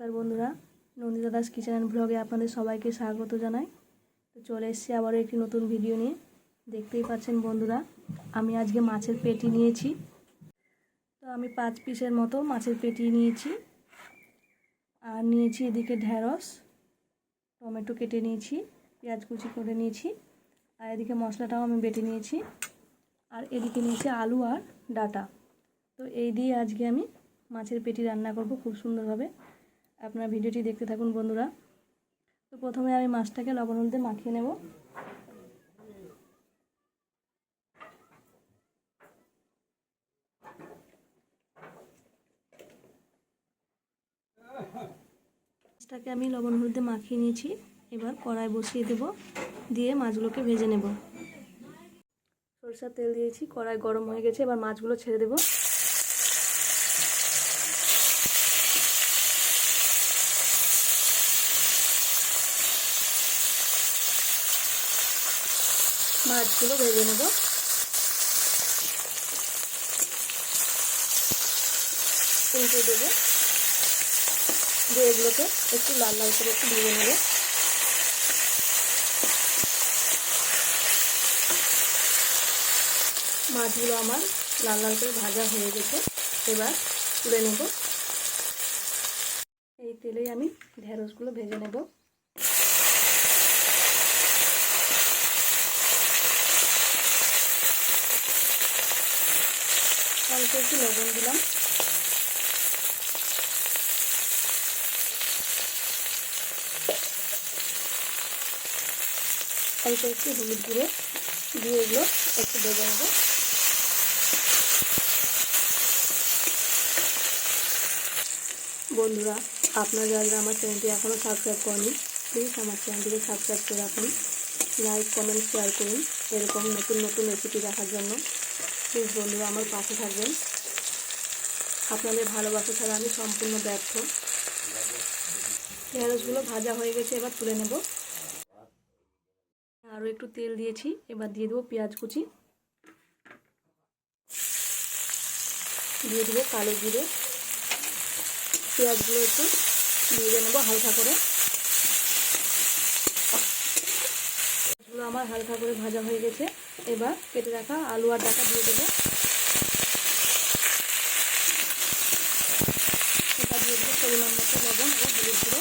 নমস্কার বন্ধুরা, Nandita Das kitchen and ব্লগে আপনাদের সবাইকে স্বাগত জানাই। তো চলে এসেছি আবারও একটি নতুন ভিডিও নিয়ে। দেখতেই পাচ্ছেন বন্ধুরা, আমি আজকে মাছের পেটি নিয়েছি। তো আমি পাঁচ পিসের মতো মাছের পেটি নিয়েছি। আর নিয়েছি এদিকে ঢ্যাঁড়স টমেটো কেটে নিয়েছি, পেঁয়াজ কুচি করে নিয়েছি, আর এদিকে মশলাটাও আমি বেটে নিয়েছি। আর এদিকে নিয়েছি আলু আর ডাটা। তো এই দিয়ে আজকে আমি মাছের পেটি রান্না করব খুব সুন্দরভাবে। আপনারা ভিডিওটি দেখতে থাকুন, বন্ধুরা। তো প্রথমে আমি মাছটাকে লবণ হলদে মাখিয়ে নেব। মাছটাকে আমি লবণ হলদে মাখিয়ে নিয়েছি। এবার কড়াই বসিয়ে দেব, দিয়ে মাছগুলোকে ভেজে নেব। সরষার তেল দিয়েছি, কড়াই গরম হয়ে গেছে, এবার মাছগুলো ছেড়ে দেবো। মাছগুলো ভেজে নেব। উল্টে দেবো। দিয়ে এগুলোকে একটু লাল লাল করে একটু ভেজে নেব। মাছগুলো আমার লাল লাল করে ভাজা হয়ে গেছে। এবার তুলে নেব। এই তেলেই আমি ঢেঁড়সগুলো ভেজে নেব। অল্প একটু লবণ দিলাম। অল্প একটু হলুদ গুঁড়ো দিয়ে এগুলো একটু ভেজে নেব। বন্ধুরা, আপনারা যারা আমার চ্যানেলটি এখনও সাবস্ক্রাইব করেনি প্লিজ আমার চ্যানেলটিকে সাবস্ক্রাইব করে রাখুন। লাইক কমেন্ট শেয়ার করুন। এরকম নতুন নতুন রেসিপি দেখার জন্য। প্লিজ বন্ধুরা, আমার পাশে থাকবেন। আপনাদের ভালোবাসা ছাড়া আমি সম্পূর্ণ ব্যর্থ। ঢেঁড়সগুলো ভাজা হয়ে গেছে, এবার তুলে নেব। আরও একটু তেল দিয়েছি, এবার দিয়ে দেবো পেঁয়াজ কুচি। দিয়ে দেবো কালো জিরে। পেঁয়াজগুলো একটু ভেজে নেব হালকা করে। পেঁয়াজগুলো আমার হালকা করে ভাজা হয়ে গেছে। এবার কেটে রাখা আলু আর ডাটা দিয়ে দেবো। এটা দিয়ে দেবো পরিমাণ মতো লবণ ও হলুদ গুঁড়ো।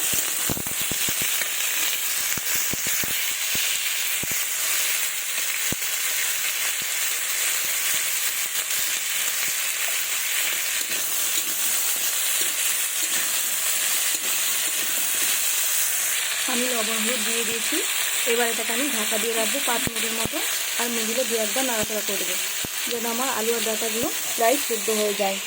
আমি লবণ হলুদ দিয়ে দিয়েছি। এবার এটাকে আমি ঢাকা দিয়ে রাখব পাঁচ মিনিটের মতো, আর মিডিলে দু একবার নাড়াচাড়া দেবো, যেন আমার আলু আর ডাটাগুলো প্রায় সেদ্ধ হয়ে যায়।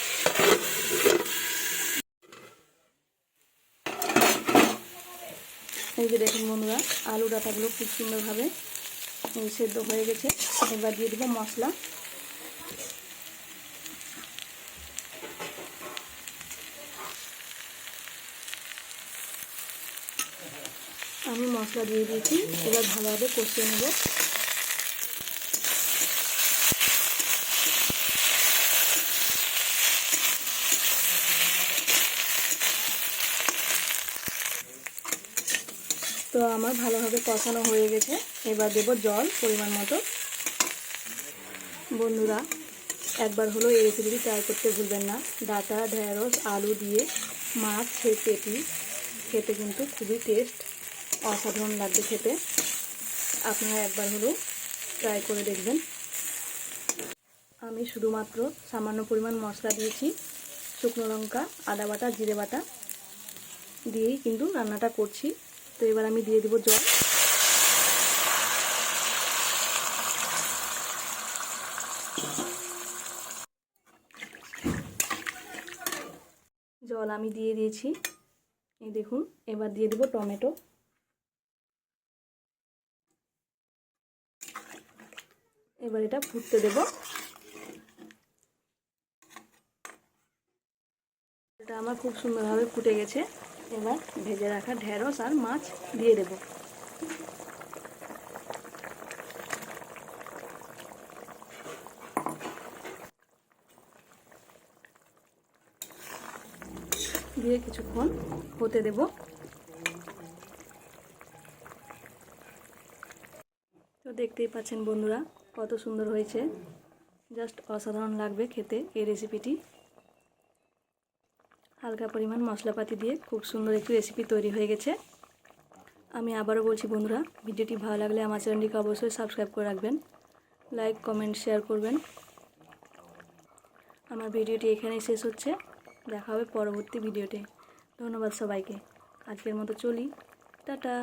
এই যে দেখুন বন্ধুরা আলু ডাটাগুলো খুব সুন্দরভাবে সেদ্ধ হয়ে গেছে। এবার দিয়ে দেবো মশলা। আমি মশলা দিয়ে দিয়েছি। এবার ভালোভাবে কষিয়ে নেব। তো আমার ভালোভাবে কষানো হয়ে গেছে। এবার দেব জল পরিমাণ মতো। বন্ধুরা, একবার হলো এই রেসিপিটি ট্রাই করতে ভুলবেন না। ডাটা, ঢেঁড়স, আলু দিয়ে মাছ খেয়ে পেটি, খেতে কিন্তু খুবই টেস্ট অসাধারণ লাগবে খেতে। আপনারা একবার হলেও ট্রাই করে দেখবেন। আমি শুধুমাত্র সামান্য পরিমাণ মশলা দিয়েছি। শুকনো লঙ্কা, আদা বাটা, জিরে বাটা দিয়েই কিন্তু রান্নাটা করছি। তো এবার আমি দিয়ে দেবো জল। জল আমি দিয়ে দিয়েছি। এই দেখুন, এবার দিয়ে দেবো টমেটো। এবার এটা ফুটতে দেব। এটা আমার খুব সুন্দরভাবে ফুটে গেছে। এবার ভেজে রাখা ঢেঁড়স আর মাছ দিয়ে দেব। দিয়ে কিছুক্ষণ হতে দেব। তো দেখতেই পাচ্ছেন বন্ধুরা কত সুন্দর হয়েছে। জাস্ট অসাধারণ লাগবে খেতে এই রেসিপিটি হালকা পরিমাণ মশলাপাতি দিয়ে খুব সুন্দর একটি রেসিপি তৈরি হয়ে গেছে। আমি আবারও বলছি, বন্ধুরা, ভিডিওটি ভালো লাগলে আমার চ্যানেলটিকে অবশ্যই সাবস্ক্রাইব করে রাখবেন। লাইক কমেন্ট শেয়ার করবেন। আমার ভিডিওটি এখানেই শেষ হচ্ছে। দেখা হবে পরবর্তী ভিডিওতে। ধন্যবাদ সবাইকে। আজকের মতো চলি। টাটা।